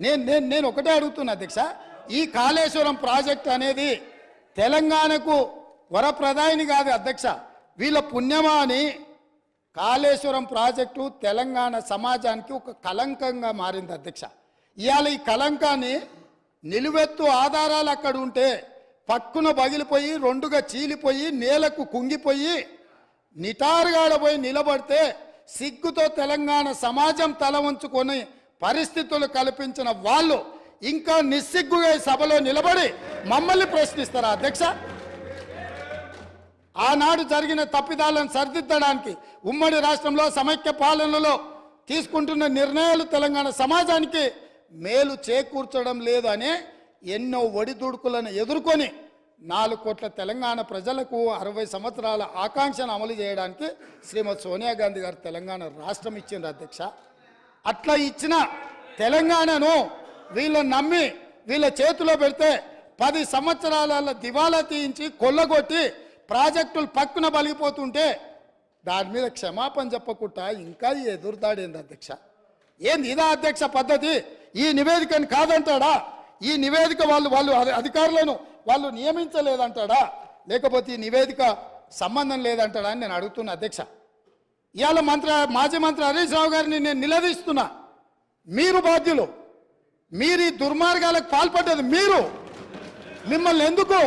నేను నేను నేను ఒకటే అడుగుతున్నా అధ్యక్ష ఈ కాళేశ్వరం ప్రాజెక్ట్ అనేది తెలంగాణకు వరప్రదాయిని కాదు అధ్యక్ష. వీళ్ళ పుణ్యమా అని కాళేశ్వరం ప్రాజెక్టు తెలంగాణ సమాజానికి ఒక కలంకంగా మారింది అధ్యక్ష. ఇవాళ ఈ కలంకాన్ని నిలువెత్తు ఆధారాలు అక్కడ ఉంటే పక్కున పగిలిపోయి రెండుగా చీలిపోయి నేలకు కుంగిపోయి నిటారుగాడపోయి నిలబడితే సిగ్గుతో తెలంగాణ సమాజం తల వంచుకొని పరిస్థితులు కల్పించిన వాళ్ళు ఇంకా నిస్సిగ్గుగా ఈ సభలో నిలబడి మమ్మల్ని ప్రశ్నిస్తారా అధ్యక్ష? ఆనాడు జరిగిన తప్పిదాలను సరిదిద్దడానికి ఉమ్మడి రాష్ట్రంలో సమైక్య పాలనలో తీసుకుంటున్న నిర్ణయాలు తెలంగాణ సమాజానికి మేలు చేకూర్చడం లేదు అనే ఎన్నో ఒడిదుడుకులను ఎదుర్కొని నాలుగు కోట్ల తెలంగాణ ప్రజలకు అరవై సంవత్సరాల ఆకాంక్షను అమలు చేయడానికి శ్రీమతి సోనియా గాంధీ గారు తెలంగాణ రాష్ట్రం ఇచ్చింది అధ్యక్ష. అట్లా ఇచ్చిన తెలంగాణను వీళ్ళని నమ్మి వీళ్ళ చేతిలో పెడితే పది సంవత్సరాల దివాలా తీయించి కొల్లగొట్టి ప్రాజెక్టులు పక్కున బలిగిపోతుంటే దాని మీద క్షమాపణ చెప్పకుండా ఇంకా ఎదురుతాడేంది అధ్యక్ష? ఏంది ఇదా అధ్యక్ష పద్ధతి? ఈ నివేదికని కాదంటాడా? ఈ నివేదిక వాళ్ళు వాళ్ళు అధికారులను వాళ్ళు నియమించలేదంటాడా? లేకపోతే ఈ నివేదిక సంబంధం లేదంటాడా అని నేను అడుగుతున్నా అధ్యక్ష. ఇవాళ మంత్రి మాజీ మంత్రి హరీష్ రావు గారిని నేను నిలదీస్తున్నా. మీరు బాధ్యులు. మీరు ఈ దుర్మార్గాలకు పాల్పడ్డది మీరు. మిమ్మల్ని ఎందుకు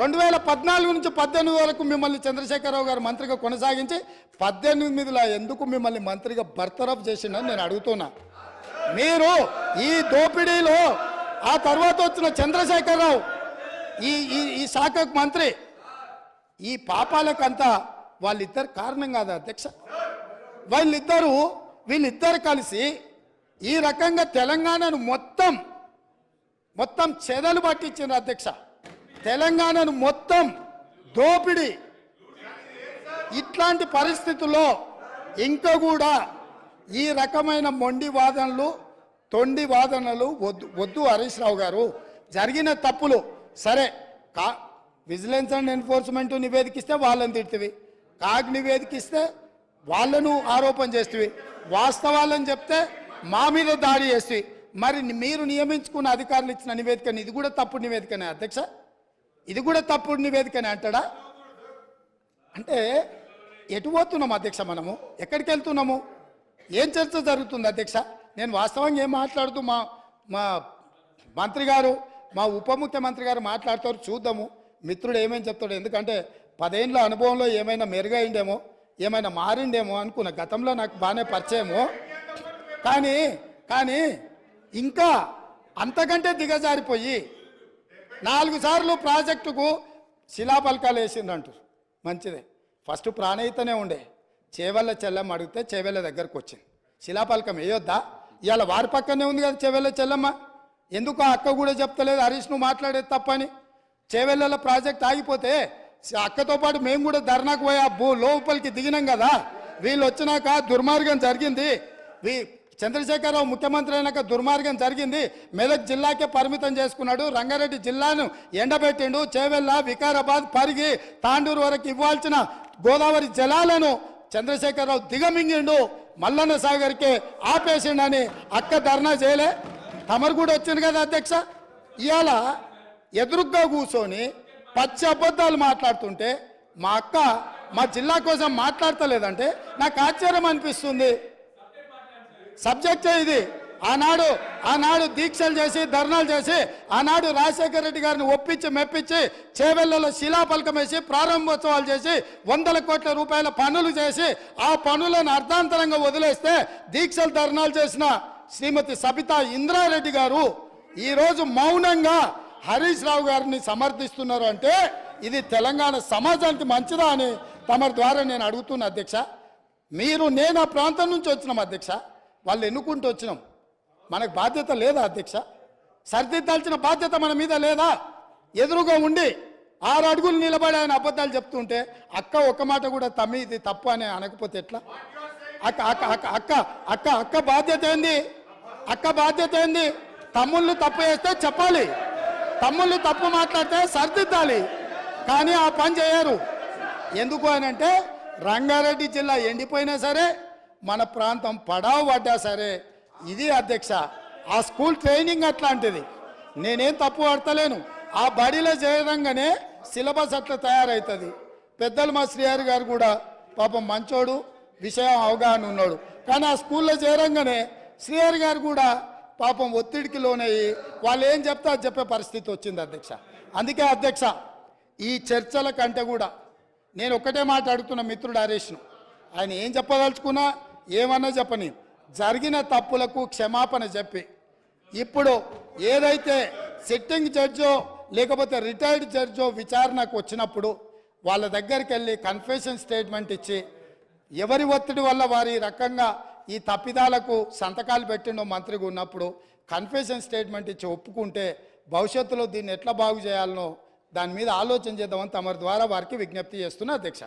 రెండు వేల పద్నాలుగు నుంచి పద్దెనిమిది వరకు మిమ్మల్ని చంద్రశేఖరరావు గారు మంత్రిగా కొనసాగించి పద్దెనిమిదిలో ఎందుకు మిమ్మల్ని మంత్రిగా బర్తరఫ్ చేసిండని నేను అడుగుతున్నా. మీరు ఈ దోపిడీలో ఆ తర్వాత వచ్చిన చంద్రశేఖరరావు ఈ ఈ ఈ శాఖకు మంత్రి ఈ పాపాలకంతా వాళ్ళిద్దరు కారణం కాదు అధ్యక్ష? వాళ్ళిద్దరూ వీళ్ళిద్దరు కలిసి ఈ రకంగా తెలంగాణను మొత్తం మొత్తం చెదలు పట్టించింది అధ్యక్ష. తెలంగాణను మొత్తం దోపిడి. ఇట్లాంటి పరిస్థితుల్లో ఇంకా కూడా ఈ రకమైన మొండి వాదనలు తొండి వాదనలు వద్దు వద్దు హరీష్ రావు గారు. జరిగిన తప్పులు సరే కా విజిలెన్స్ అండ్ ఎన్ఫోర్స్మెంట్ నివేదికిస్తే వాళ్ళని తిడుతుంది కాగ్ నివేదికిస్తే వాళ్ళను ఆరోపణ చేస్తుంది వాస్తవాలను చెప్తే మా మీద దాడి చేస్తుంది మరి మీరు నియమించుకున్న అధికారులు ఇచ్చిన నివేదికని ఇది కూడా తప్పుడు నివేదికనే అధ్యక్ష? ఇది కూడా తప్పుడు నివేదికనే అంటాడా? అంటే ఎటు పోతున్నాము అధ్యక్ష మనము? ఎక్కడికి వెళ్తున్నాము? ఏం చర్చ జరుగుతుంది అధ్యక్ష? నేను వాస్తవంగా ఏం మాట్లాడుతూ మా మా మంత్రి గారు మా ఉప ముఖ్యమంత్రి గారు మాట్లాడతారు చూద్దాము. మిత్రుడు ఏమేమి చెప్తాడు ఎందుకంటే పదేళ్ళ అనుభవంలో ఏమైనా మెరుగైండేమో ఏమైనా మారిండేమో అనుకున్న గతంలో నాకు బాగానే పరిచయము. కానీ కానీ ఇంకా అంతకంటే దిగజారిపోయి నాలుగు సార్లు ప్రాజెక్టుకు శిలాపలకాలు వేసిండ్రంటారు మంచిదే. ఫస్ట్ ప్రాణయితనే ఉండే. చేవెళ్ళ చెల్లమ్మ అడిగితే చేవెళ్ళ దగ్గరకు వచ్చింది. శిలాపలకం వేయొద్దా? ఇవాళ వారి పక్కనే ఉంది కదా చేవెళ్ళ చెల్లమ్మ. ఎందుకు ఆ అక్క కూడా చెప్తలేదు? హరీష్ నువ్వు మాట్లాడేది తప్పని. చేవెళ్ళ ప్రాజెక్ట్ ఆగిపోతే అక్కతో పాటు మేము కూడా ధర్నాకు పోయి ఆ భూ లోపలికి దిగినాం కదా. వీళ్ళు వచ్చినాక దుర్మార్గం జరిగింది. వీ చంద్రశేఖరరావు ముఖ్యమంత్రి అయినాక దుర్మార్గం జరిగింది. మెదక్ జిల్లాకే పరిమితం చేసుకున్నాడు. రంగారెడ్డి జిల్లాను ఎండబెట్టిండు. చేవెళ్ళ వికారాబాద్ పరిగి తాండూరు వరకు ఇవ్వాల్సిన గోదావరి జలాలను చంద్రశేఖరరావు దిగమింగిండు. మల్లన్న సాగర్కే ఆపేసిండని అక్క ధర్నా చేయలే. తమరు కూడా వచ్చింది కదా అధ్యక్ష. ఇవాళ ఎదురుగ్గా కూర్చొని పచ్చి అబద్ధాలు మాట్లాడుతుంటే మా అక్క మా జిల్లా కోసం మాట్లాడతలేదంటే నాకు ఆశ్చర్యం అనిపిస్తుంది. సబ్జెక్టే ఇది. ఆనాడు ఆనాడు దీక్షలు చేసి ధర్నాలు చేసి ఆనాడు రాజశేఖర రెడ్డి గారిని ఒప్పించి మెప్పించి చేవెళ్ళలో శిలాఫలకం వేసి ప్రారంభోత్సవాలు చేసి వందల కోట్ల రూపాయల పనులు చేసి ఆ పనులను అర్ధాంతరంగా వదిలేస్తే దీక్షలు ధర్నాలు చేసిన శ్రీమతి సబితా ఇంద్రారెడ్డి గారు ఈరోజు మౌనంగా హరీష్ రావు గారిని సమర్థిస్తున్నారు అంటే ఇది తెలంగాణ సమాజానికి మంచిదా అని తమ ద్వారా నేను అడుగుతున్న అధ్యక్ష. మీరు నేను ఆ ప్రాంతం నుంచి వచ్చినాం అధ్యక్ష. వాళ్ళు ఎన్నుకుంటూ వచ్చినాం. మనకు బాధ్యత లేదా అధ్యక్ష? సరిదిద్దాల్సిన బాధ్యత మన మీద లేదా? ఎదురుగా ఉండి ఆరు అడుగులు నిలబడి ఆయన అబద్ధాలు చెప్తుంటే అక్క ఒక్క మాట కూడా తమ్మి ఇది తప్పు అని అనకపోతే ఎట్లా? అక్క అక్క అక్క అక్క అక్క అక్క బాధ్యత ఏంది? అక్క బాధ్యత ఏంది? తమ్ముళ్ళు తప్పు చేస్తే చెప్పాలి. తమ్ముళ్ళు తప్పు మాట్లాడితే సరిదిద్దాలి. కానీ ఆ పని చేయరు. ఎందుకు అని అంటే రంగారెడ్డి జిల్లా ఎండిపోయినా సరే మన ప్రాంతం పడావు పడ్డా సరే ఇది అధ్యక్ష. ఆ స్కూల్ ట్రైనింగ్ అట్లాంటిది. నేనేం తప్పు పడతలేను. ఆ బడిలో చేయడంగానే సిలబస్ అట్లా తయారవుతుంది పెద్దలు మా శ్రీహారి గారు కూడా పాపం మంచోడు విషయం అవగాహన ఉన్నాడు. కానీ ఆ స్కూల్లో చేరంగానే శ్రీహరి గారు కూడా పాపం ఒత్తిడికి లోనయ్యి వాళ్ళు ఏం చెప్తే అది చెప్పే పరిస్థితి వచ్చింది అధ్యక్ష. అందుకే అధ్యక్ష ఈ చర్చల కంటే కూడా నేను ఒక్కటే మాట అడుగుతున్న మిత్రుడు హరీష్ను ఆయన ఏం చెప్పదలుచుకున్నా ఏమన్నా చెప్పని జరిగిన తప్పులకు క్షమాపణ చెప్పి ఇప్పుడు ఏదైతే సిట్టింగ్ జడ్జో లేకపోతే రిటైర్డ్ జడ్జో విచారణకు వచ్చినప్పుడు వాళ్ళ దగ్గరికి వెళ్ళి కన్ఫెషన్ స్టేట్మెంట్ ఇచ్చి ఎవరి ఒత్తిడి వల్ల వారి రకంగా ఈ తప్పిదాలకు సంతకాలు పెట్టిండో మంత్రిగా ఉన్నప్పుడు కన్ఫెషన్ స్టేట్మెంట్ ఇచ్చి ఒప్పుకుంటే భవిష్యత్తులో దీన్ని ఎట్లా బాగు చేయాలనో దాని మీద ఆలోచన చేద్దామని తమరి ద్వారా వారికి విజ్ఞప్తి చేస్తున్నా అధ్యక్ష.